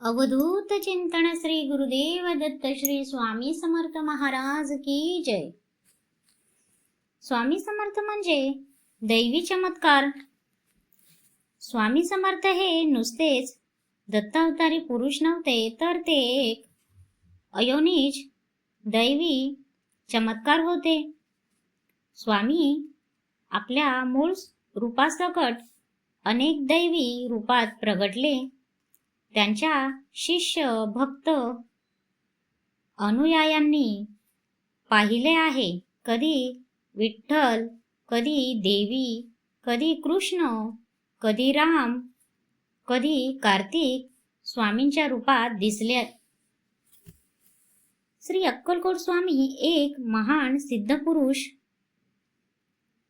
अवधूत चिंतन श्री गुरुदेव दत्त श्री स्वामी समर्थ महाराज की जय. स्वामी समर्थ म्हणजे दैवी चमत्कार. स्वामी समर्थ हे नुसतेच दत्तावतारी पुरुष नव्हते तर ते एक अयोनिज दैवी चमत्कार होते. स्वामी आपल्या मूळ रूपासकट अनेक दैवी रूपात प्रगटले. त्यांच्या शिष्य भक्त अनुयायांनी पाहिले आहे. कधी विठ्ठल कधी देवी कधी कृष्ण कधी राम कधी कार्तिक स्वामींच्या रूपात दिसले. श्री अक्कलकोट स्वामी एक महान सिद्धपुरुष.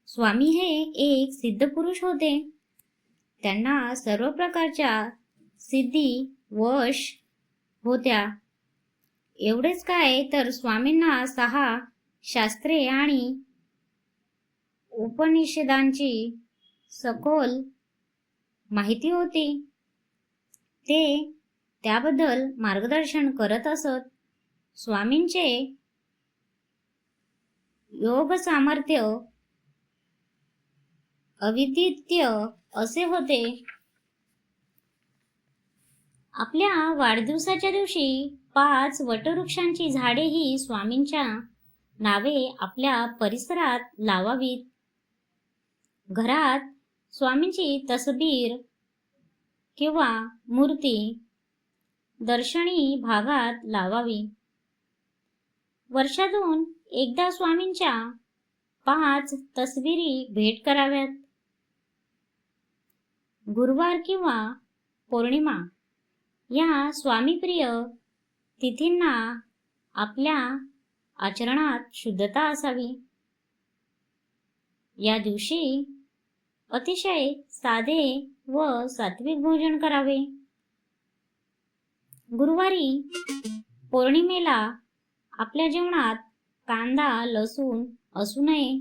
स्वामी हे एक सिद्धपुरुष होते. त्यांना सर्व प्रकारच्या सिद्धी वश होत्या. एवढेच काय? तर स्वामींना सहा शास्त्रे आणि उपनिषदांची सखोल माहिती होती. ते त्याबद्दल मार्गदर्शन करत असत. स्वामींचे योग सामर्थ्य अविदित्य असे होते. आपल्या वाढदिवसाच्या दिवशी पाच वटवृक्षांची झाडेही स्वामींच्या नावे आपल्या परिसरात लावावीत. घरात स्वामींची तसबीर किंवा मूर्ती दर्शनी भागात लावावी. वर्षातून एकदा स्वामींच्या पाच तस्विरी भेट कराव्यात. गुरुवार किंवा पौर्णिमा या स्वामीप्रिय तिथींना आपल्या आचरणात शुद्धता असावी. या दिवशी अतिशय साधे व सात्विक भोजन करावे. गुरुवारी पौर्णिमेला आपल्या जेवणात कांदा लसूण असू नये.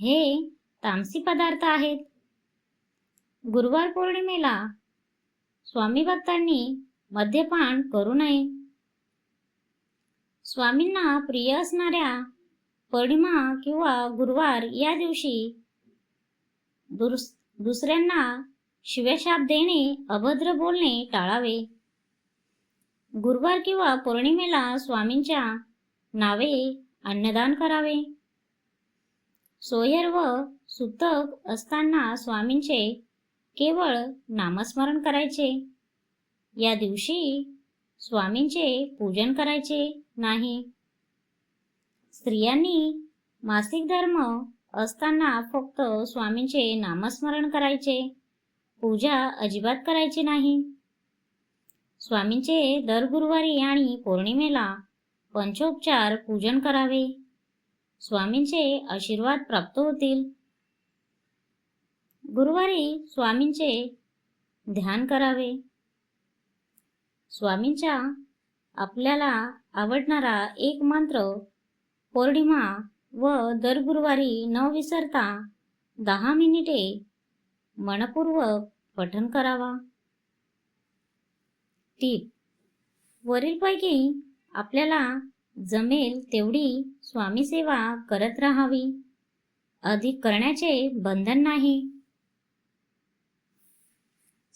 हे तामसी पदार्थ आहेत. गुरुवार पौर्णिमेला स्वामी भक्तांनी मद्यपान करू नये. स्वामींना प्रिय असणाऱ्या पौर्णिमा किंवा गुरुवार या दिवशी दुस दुसऱ्यांना शिवशाप देणे अभद्र बोलणे टाळावे. गुरुवार किंवा पौर्णिमेला स्वामींच्या नावे अन्नदान करावे. सोयर व सुतक असताना स्वामींचे केवळ नामस्मरण करायचे. या दिवशी स्वामींचे पूजन करायचे नाही. स्त्रियांनी मासिक धर्म असताना फक्त स्वामींचे नामस्मरण करायचे. पूजा अजिबात करायची नाही. स्वामींचे दर गुरुवारी आणि पौर्णिमेला पंचोपचार पूजन करावे. स्वामींचे आशीर्वाद प्राप्त होतील. गुरुवारी स्वामींचे ध्यान करावे. स्वामींच्या आपल्याला आवडणारा एक मंत्र पौर्णिमा व दर गुरुवारी न विसरता दहा मिनिटे मनपूर्वक पठन करावा. टीप वरीलपैकी आपल्याला जमेल तेवढी स्वामी सेवा करत राहावी. अधिक करण्याचे बंधन नाही.